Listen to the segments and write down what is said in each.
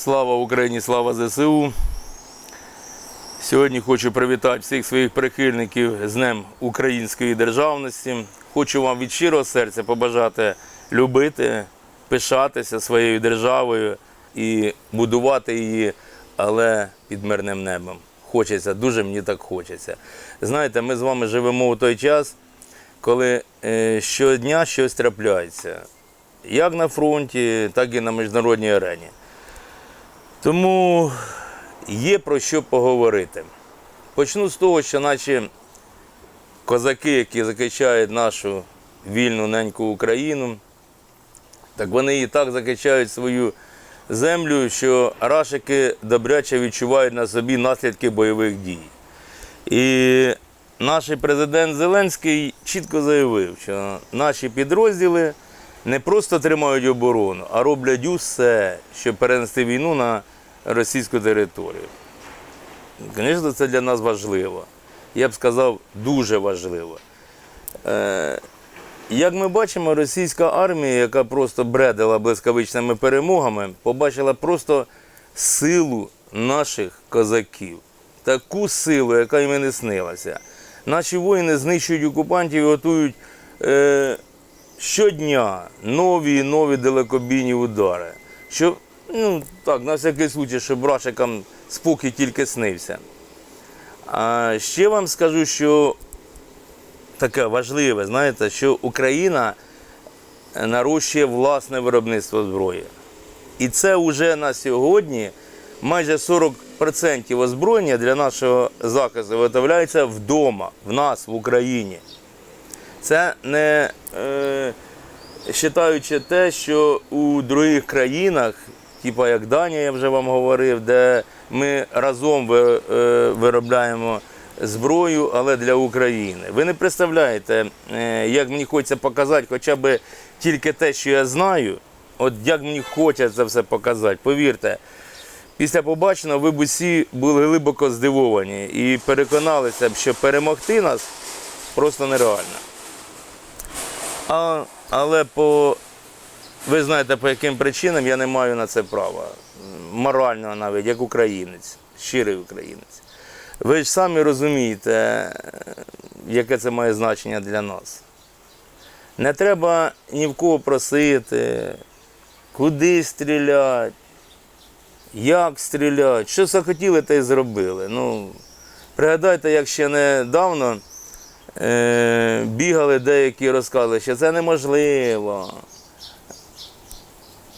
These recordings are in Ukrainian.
Слава Україні, слава ЗСУ. Сьогодні хочу привітати всіх своїх прихильників з Днем Української державності. Хочу вам від щирого серця побажати любити, пишатися своєю державою і будувати її, але під мирним небом. Хочеться, дуже мені так хочеться. Знаєте, ми з вами живемо у той час, коли е, щодня щось трапляється. Як на фронті, так і на міжнародній арені. Тому є про що поговорити. Почну з того, що наші козаки, які захищають нашу вільну неньку Україну, так вони і так захищають свою землю, що рашики добряче відчувають на собі наслідки бойових дій. І наш президент Зеленський чітко заявив, що наші підрозділи не просто тримають оборону, а роблять усе, щоб перенести війну на російську територію. Звісно, це для нас важливо. Я б сказав, дуже важливо. Е, як ми бачимо, російська армія, яка просто бредила блискавичними перемогами, побачила просто силу наших козаків. Таку силу, яка їм і не снилася. Наші воїни знищують окупантів і готують е, щодня нові і нові далекобійні удари. Щоб, ну так, на всякий случай, щоб рашикам спокій тільки снився. А ще вам скажу, що таке важливе, знаєте, що Україна нарощує власне виробництво зброї. І це вже на сьогодні майже 40% озброєння для нашого захисту виготовляється вдома, в нас, в Україні. Це не е, вважаючи те, що у других країнах, типу як Данія, я вже вам говорив, де ми разом е, виробляємо зброю, але для України. Ви не представляєте, е, як мені хочеться показати, хоча б тільки те, що я знаю, от як мені хочеться все показати, повірте. Після побаченого ви б усі були глибоко здивовані і переконалися б, що перемогти нас просто нереально. А, але по, ви знаєте, по яким причинам я не маю на це права. Морально навіть, як українець, щирий українець. Ви ж самі розумієте, яке це має значення для нас. Не треба ні в кого просити, куди стріляти, як стріляти, що захотіли, те й зробили. Ну, пригадайте, як ще недавно е, бігали деякі розказували, що це неможливо.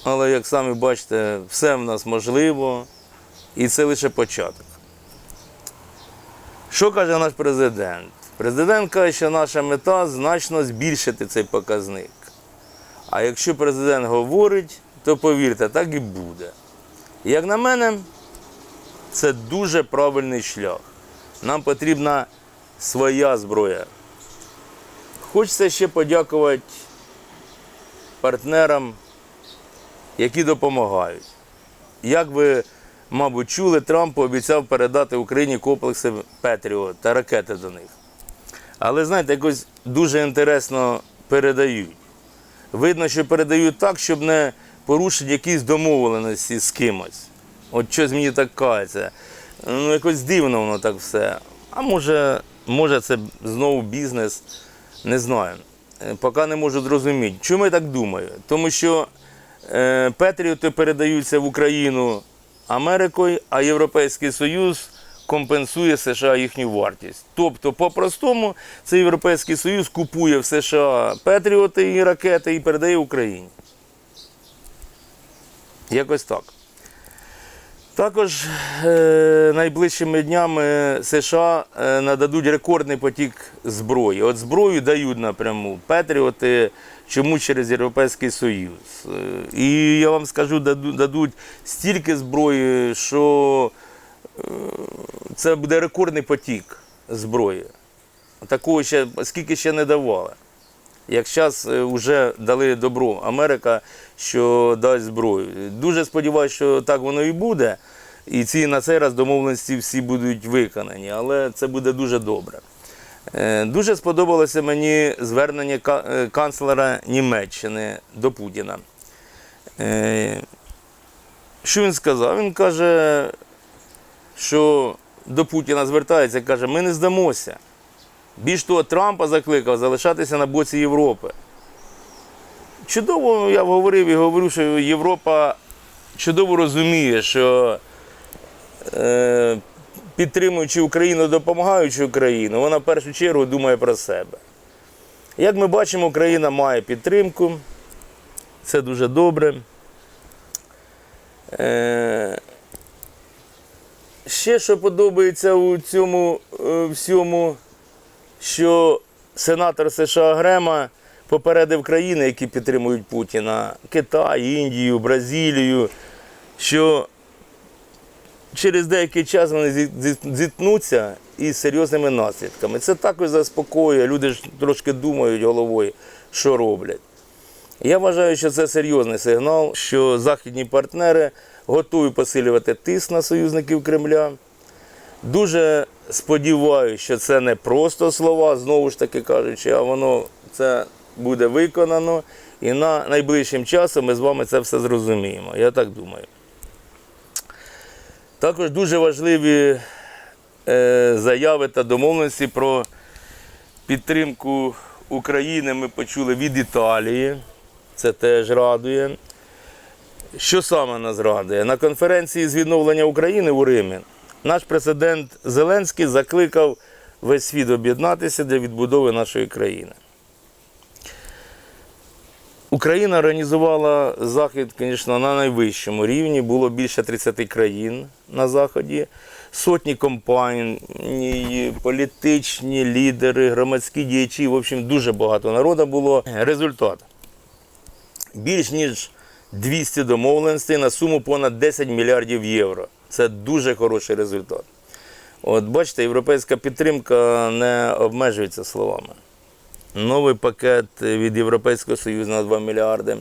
Але як самі бачите, все в нас можливо, і це лише початок. Що каже наш президент? Президент каже, що наша мета значно збільшити цей показник. А якщо президент говорить, то повірте, так і буде. Як на мене, це дуже правильний шлях. Нам потрібна своя зброя. Хочеться ще подякувати партнерам, які допомагають. Як ви, мабуть, чули, Трамп пообіцяв передати Україні комплекси Петріот та ракети до них. Але знаєте, якось дуже інтересно передають. Видно, що передають так, щоб не порушити якісь домовленості з кимось. От щось мені так кається. Ну, якось дивно воно так все. А може, може це знову бізнес, не знаю. Е, Поки не можу зрозуміти. Чому я так думаю? Тому що е, Петріоти передаються в Україну Америкою, а Європейський Союз компенсує США їхню вартість. Тобто, по-простому, цей Європейський Союз купує в США Петріоти і ракети і передає Україні. Якось так. Також е, найближчими днями США е, нададуть рекордний потік зброї. От зброю дають напряму Петріоти, чому через Європейський Союз. Е, і я вам скажу, дадуть стільки зброї, що це буде рекордний потік зброї. Такого ще, скільки ще не давали. Як зараз вже дали добро Америка, що дасть зброю. Дуже сподіваюся, що так воно і буде. І ці на цей раз домовленості всі будуть виконані, але це буде дуже добре. Е, Дуже сподобалося мені звернення е, канцлера Німеччини до Путіна. Е, що він сказав? Він каже, що до Путіна звертається, каже, ми не здамося. Більш того, Трампа закликав залишатися на боці Європи. Чудово, я говорив і говорю, що Європа чудово розуміє, що е, підтримуючи Україну, допомагаючи Україну, вона в першу чергу думає про себе. Як ми бачимо, Україна має підтримку. Це дуже добре. Е, ще що подобається у цьому е, всьому, що сенатор США Грема попередив країни, які підтримують Путіна, Китай, Індію, Бразилію, що через деякий час вони зі- зі- зіткнуться із серйозними наслідками. Це також заспокоює. Люди ж трошки думають головою, що роблять. Я вважаю, що це серйозний сигнал, що західні партнери готові посилювати тиск на союзників Кремля. Дуже сподіваюся, що це не просто слова, знову ж таки кажучи, а воно це буде виконано. І на найближчим часом ми з вами це все зрозуміємо. Я так думаю. Також дуже важливі е, заяви та домовленості про підтримку України ми почули від Італії. Це теж радує. Що саме нас радує? На конференції з відновлення України у Римі наш президент Зеленський закликав весь світ об'єднатися для відбудови нашої країни. Україна організувала захід, звісно, на найвищому рівні. Було більше 30 країн на заході, сотні компаній, політичні лідери, громадські діячі. В общем, дуже багато народу було. Результат. Більш ніж 200 домовленостей на суму понад 10 мільярдів євро. Це дуже хороший результат. От бачите, європейська підтримка не обмежується словами. Новий пакет від Європейського Союзу на 2 мільярди.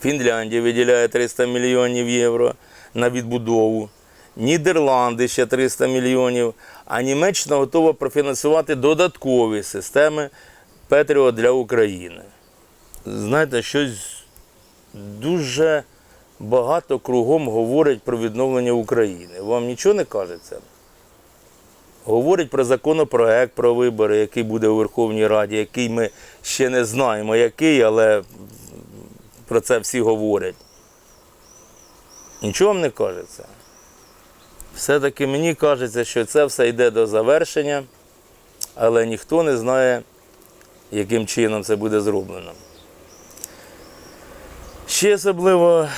Фінляндія виділяє 300 мільйонів євро на відбудову. Нідерланди ще 300 мільйонів, а Німеччина готова профінансувати додаткові системи Петріо для України. Знаєте, щось дуже багато кругом говорить про відновлення України. Вам нічого не кажеться? Говорить про законопроект про вибори, який буде у Верховній Раді, який ми ще не знаємо, який, але про це всі говорять. Нічого вам не кажеться. Все-таки мені кажеться, що це все йде до завершення, але ніхто не знає, яким чином це буде зроблено. Ще особливо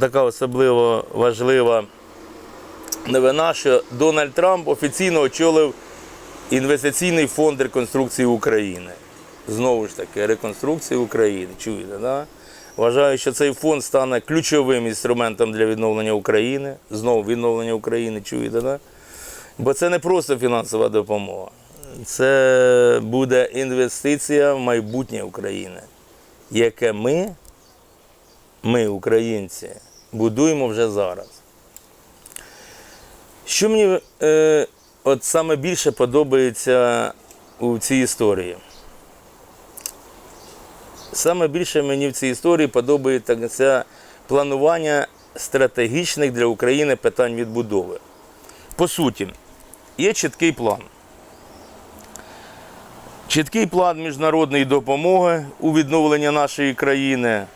така особливо важлива новина, що Дональд Трамп офіційно очолив інвестиційний фонд реконструкції України. Знову ж таки, реконструкції України. Чуєте, да? Вважаю, що цей фонд стане ключовим інструментом для відновлення України. Знову відновлення України, чуєте, да? Бо це не просто фінансова допомога. Це буде інвестиція в майбутнє України, яке ми, ми, українці, будуємо вже зараз. Що мені е, от саме більше подобається у цій історії? Саме більше мені в цій історії подобається планування стратегічних для України питань відбудови. По суті, є чіткий план. Чіткий план міжнародної допомоги у відновленні нашої країни.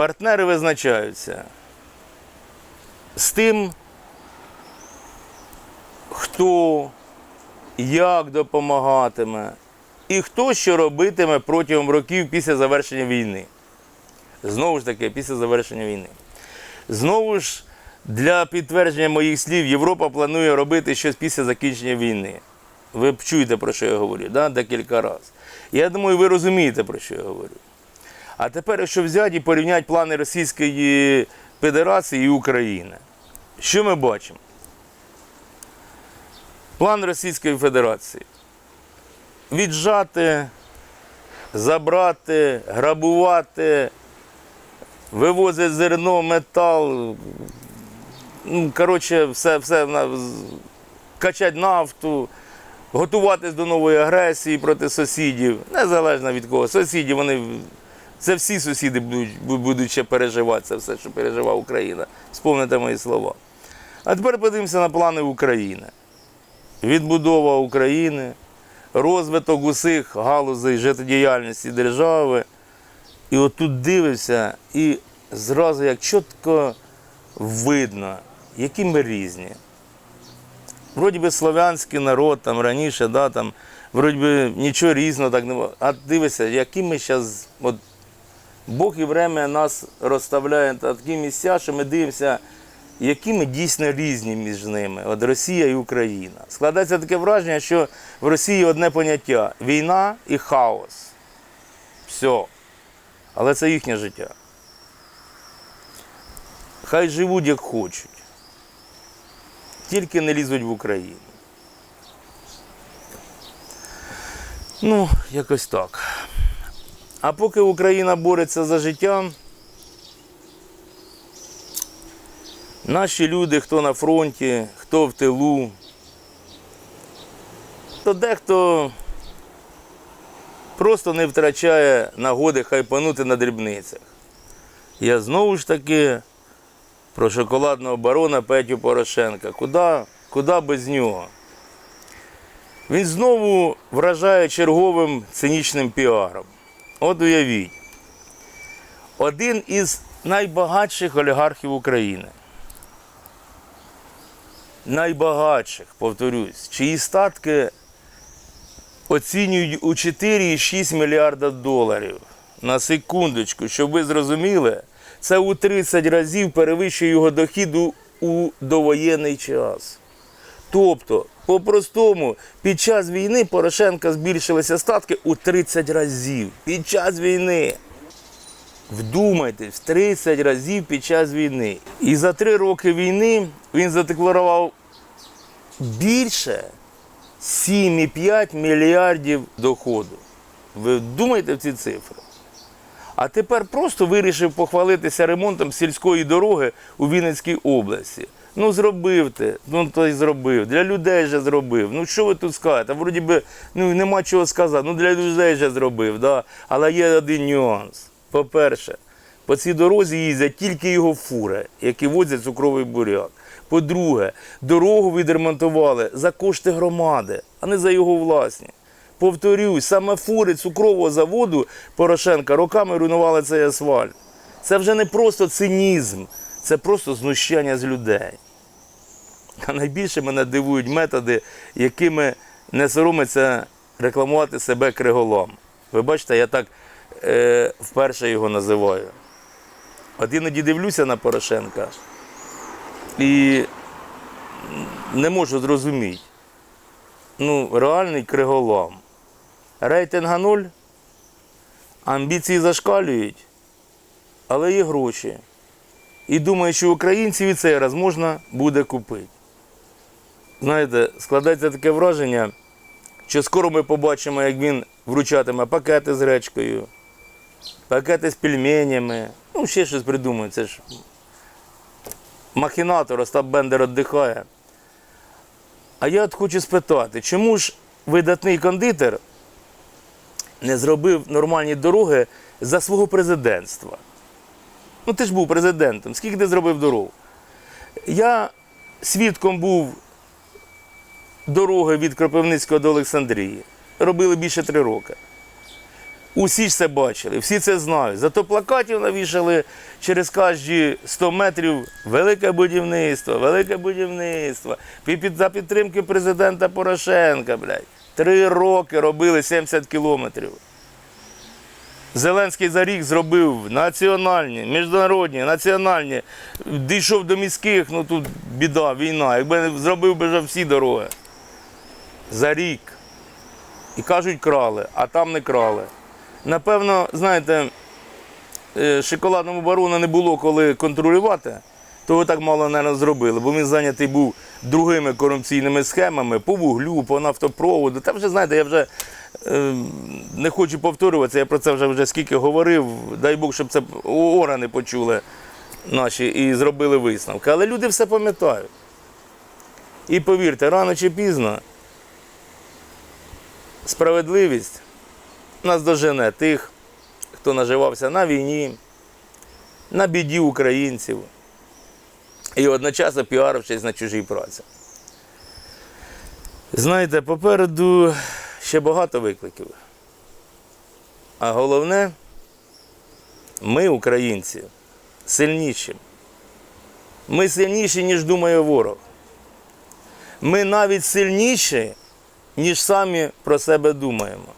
Партнери визначаються з тим, хто, як допомагатиме і хто що робитиме протягом років після завершення війни. Знову ж таки, після завершення війни. Знову ж, для підтвердження моїх слів, Європа планує робити щось після закінчення війни. Ви чуєте, про що я говорю, да? декілька разів. Я думаю, ви розумієте, про що я говорю. А тепер, якщо взяти і порівняти плани Російської Федерації і України, що ми бачимо? План Російської Федерації. Віджати, забрати, грабувати, вивозити зерно, метал, ну, коротше, все, все качати нафту, готуватись до нової агресії проти сусідів, незалежно від кого. Сусіді вони Це всі сусіди будуть, будуть ще переживати це все, що переживає Україна. Спомните мої слова. А тепер подивимося на плани України. Відбудова України, розвиток усіх галузей життєдіяльності держави. І отут дивишся, і зразу як чітко видно, які ми різні. Вроді би славянський народ там раніше, да, там, вроді би нічого різного так не було. А дивися, які ми зараз, Бог і время нас розставляє на такі місця, що ми дивимося, які ми дійсно різні між ними, от Росія і Україна. Складається таке враження, що в Росії одне поняття війна і хаос. Все. Але це їхнє життя. Хай живуть як хочуть. Тільки не лізуть в Україну. Ну, якось так. А поки Україна бореться за життя, наші люди, хто на фронті, хто в тилу, то дехто просто не втрачає нагоди хайпанути на дрібницях. Я знову ж таки про шоколадного барона Петю Порошенка. Куди, куди без нього? Він знову вражає черговим цинічним піаром. От уявіть, один із найбагатших олігархів України. Найбагатших, повторюсь, чиї статки оцінюють у 4,6 мільярда доларів. На секундочку, щоб ви зрозуміли, це у 30 разів перевищує його дохід у- довоєнний час. Тобто, по-простому, під час війни Порошенка збільшилися статки у 30 разів. Під час війни. Вдумайтесь, в 30 разів під час війни. І за три роки війни він задекларував більше 7,5 мільярдів доходу. Ви вдумайте в ці цифри. А тепер просто вирішив похвалитися ремонтом сільської дороги у Вінницькій області. Ну, зробив ти, ну то й зробив. Для людей же зробив. Ну що ви тут скажете? Вроді би ну, нема чого сказати. Ну для людей же зробив. Да? Але є один нюанс. По-перше, по цій дорозі їздять тільки його фури, які возять цукровий буряк. По-друге, дорогу відремонтували за кошти громади, а не за його власні. Повторюсь, саме фури цукрового заводу Порошенка роками руйнували цей асфальт. Це вже не просто цинізм, це просто знущання з людей. А найбільше мене дивують методи, якими не соромиться рекламувати себе криголом. Ви бачите, я так е, вперше його називаю. От іноді дивлюся на Порошенка і не можу зрозуміти. Ну, реальний криголам. Рейтинга нуль, амбіції зашкалюють, але є гроші. І думаю, що українців і цей раз можна буде купити. Знаєте, складається таке враження, що скоро ми побачимо, як він вручатиме пакети з гречкою, пакети з пельменями, ну ще щось придумає. Це ж махінатор Остап Бендер віддихає. А я от хочу спитати, чому ж видатний кондитер не зробив нормальні дороги за свого президентства? Ну, ти ж був президентом, скільки ти зробив дорог? Я свідком був дороги від Кропивницького до Олександрії. Робили більше три роки. Усі ж це бачили, всі це знають. Зато плакатів навішали через кожні 100 метрів велике будівництво, велике будівництво. За підтримки президента Порошенка, блядь. Три роки робили 70 кілометрів. Зеленський за рік зробив національні, міжнародні, національні. Дійшов до міських, ну тут біда, війна. Якби зробив би вже всі дороги. За рік. І кажуть, крали, а там не крали. Напевно, знаєте, е, шоколадному барону не було коли контролювати, то ви так мало, мабуть, зробили, бо він зайнятий був другими корупційними схемами по вуглю, по нафтопроводу. Та вже, знаєте, я вже е, не хочу повторюватися, я про це вже, вже скільки говорив. Дай Бог, щоб це органи почули наші і зробили висновки. Але люди все пам'ятають. І повірте, рано чи пізно справедливість нас дожене тих, хто наживався на війні, на біді українців і одночасно піарившись на чужій праці. Знаєте, попереду ще багато викликів. А головне, ми, українці, сильніші. Ми сильніші, ніж думає ворог. Ми навіть сильніші, ніж самі про себе думаємо.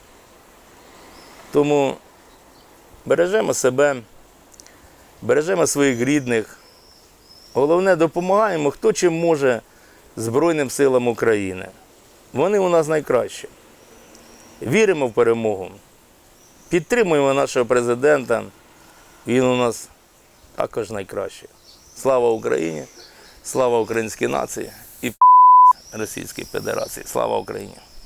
Тому бережемо себе, бережемо своїх рідних. Головне, допомагаємо, хто чим може Збройним силам України. Вони у нас найкращі. Віримо в перемогу. Підтримуємо нашого президента. Він у нас також найкращий. Слава Україні! Слава українській нації і Російській Федерації. Слава Україні!